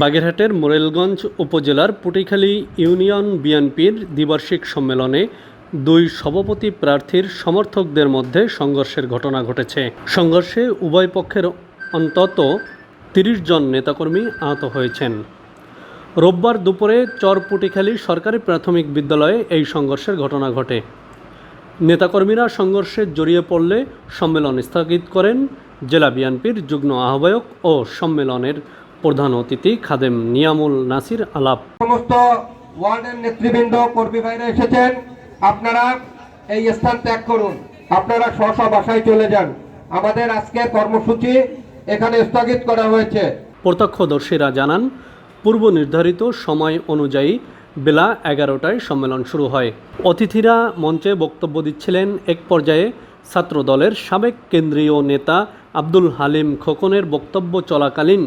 বাগেরহাটের মোরেলগঞ্জ উপজেলার পুটিখালী ইউনিয়ন বিএনপির দ্বিবার্ষিক সম্মেলনে দুই সভাপতি প্রার্থীর সমর্থকদের মধ্যে সংঘর্ষের ঘটনা ঘটেছে। সংঘর্ষে উভয় পক্ষের অন্তত তিরিশ জন নেতাকর্মী আহত হয়েছেন। রোববার দুপুরে চর পুটিখালী সরকারি প্রাথমিক বিদ্যালয়ে এই সংঘর্ষের ঘটনা ঘটে। নেতাকর্মীরা সংঘর্ষে জড়িয়ে পড়লে সম্মেলন স্থগিত করেন। জেলা বিএনপির যুগ্ম আহ্বায়ক ও সম্মেলনের প্রধান অতিথি খাদেম নিয়ামুল নাসির আলাপ। সমস্ত ওয়ার্ডের নেতৃবৃন্দ কর্মী ভাইরা এসেছেন। আপনারা এই স্থান ত্যাগ করুন। আপনারা স্ব স্ব বাসায় চলে যান। আমাদের আজকের কর্মসূচি এখানে স্থগিত করা হয়েছে। প্রত্যক্ষদর্শীরা জানান পূর্ব নির্ধারিত সময় অনুযায়ী বেলা এগারোটায় সম্মেলন শুরু হয়। অতিথিরা মঞ্চে বক্তব্য দিচ্ছিলেন এক পর্যায়ে ছাত্র দলের সাবেক কেন্দ্রীয় নেতা আব্দুল হালিম খোকনের বক্তব্য চলাকালীন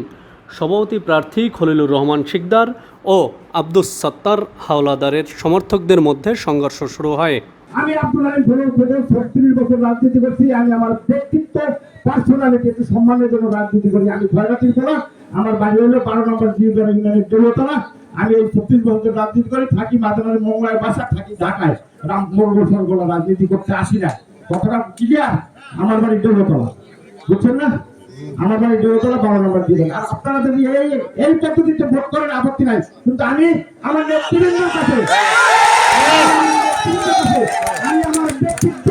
সভাপতি প্রার্থী খলিলুর রহমান শিকদার ও আব্দুস সত্তার হাওলাদারের সমর্থকদের মধ্যে সংঘর্ষ শুরু হয়। আমি আব্দুল আলিম ছত্রিশ বছর রাজনীতি করছি, আমি আমার ব্যক্তিত্ব পার্সোনালিটি একটু সম্মানের জন্য রাজনীতি করি। আমি খয়রাতির করা আমার বাড়ি হলো বারো নম্বর জিউদার ইউনিয়নের দেবতলা আমি এই ছত্রিশ বছর রাজনীতি করি, থাকি মাদানের মঙ্গলায় বাসা, থাকি ঢাকায়। রাম কোনো রাজনীতি করতে আসি না। কথাটা ক্লিয়ার আমার বাড়ি দেবতলা বুঝছেন না? আমার বাড়ি দেবতলা বারো নম্বর দিবেন আর আপনারা যদি এই এই পদ্ধতিতে ভোট করেন আপত্তি নাই। কিন্তু আমি আমার নেতৃবৃন্দের কাছে আমি আমার ব্যক্তিত্ব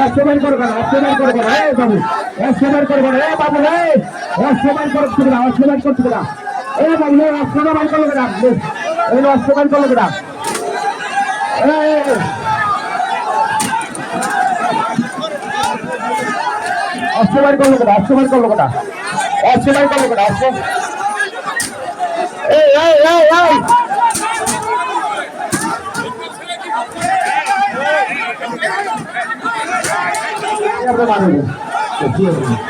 অসমান করব না অসমান করব না বাবু অসমান করব না বাবু রে অসমান করতে না অসমান করব না এই অসমান করব না অসমান করব না অসমান করব না অসমান করব না অসমান এই এই এই এই আমরা মানব এই এই এই তোমরা এই এই এই এই। এই যে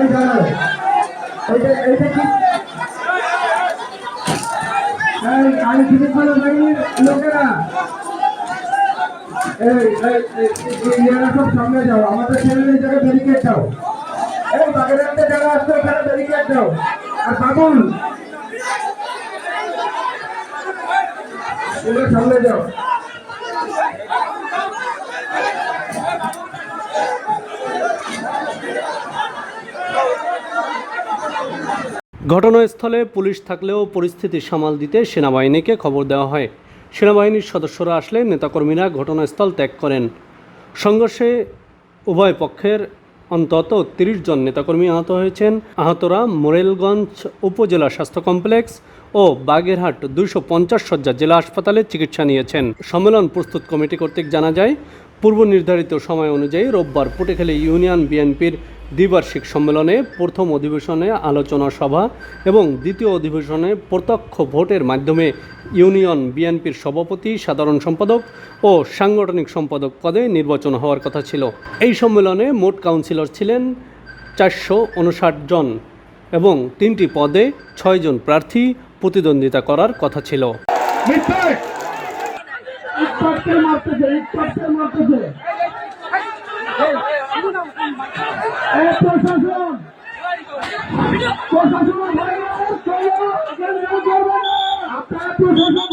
এই দাঁড়াও। এইটা এইটা কি? এই আই চিকিৎসালয় বাহিনীর লোকেরা। সব সামনে যাও। আমাদের ছেলেদের জায়গায় ব্যারিকেড দাও। এই, বাগেরহাটে যারা আসছে ওখানে ব্যারিকেড দাও। আর বাবুল তোমরা সামনে যাও। ঘটনাস্থলে পুলিশ থাকলেও পরিস্থিতি সামাল দিতে সেনাবাহিনীকে খবর দেওয়া হয়। সেনাবাহিনীর সদস্যরা আসলে নেতাকর্মীরা ঘটনাস্থল ত্যাগ করেন। সংঘর্ষে উভয় পক্ষের অন্তত তিরিশ জন নেতাকর্মী আহত হয়েছেন। আহতরা মোরেলগঞ্জ উপজেলা স্বাস্থ্য কমপ্লেক্স ও বাগেরহাট দুইশো পঞ্চাশ শয্যা জেলা হাসপাতালে চিকিৎসা নিয়েছেন। সম্মেলন প্রস্তুত কমিটি কর্তৃক জানা যায় পূর্ব নির্ধারিত সময় অনুযায়ী রোববার পুটেখালী ইউনিয়ন বিএনপির দ্বিবার্ষিক সম্মেলনে প্রথম অধিবেশনে আলোচনা সভা এবং দ্বিতীয় অধিবেশনে প্রত্যক্ষ ভোটের মাধ্যমে ইউনিয়ন বিএনপির সভাপতি, সাধারণ সম্পাদক ও সাংগঠনিক সম্পাদক পদে নির্বাচন হওয়ার কথা ছিল। এই সম্মেলনে মোট কাউন্সিলর ছিলেন চারশো উনষাট জন এবং তিনটি পদে ছয়জন প্রার্থী প্রতিদ্বন্দ্বিতা করার কথা ছিল। নিশ্চয় মারতেছে ইট ইটপাটকে মারতেছে প্রশাসন প্রশাসন ভয় না, চলো, কেন্দ্র করবে না। আপনারা প্রশাসন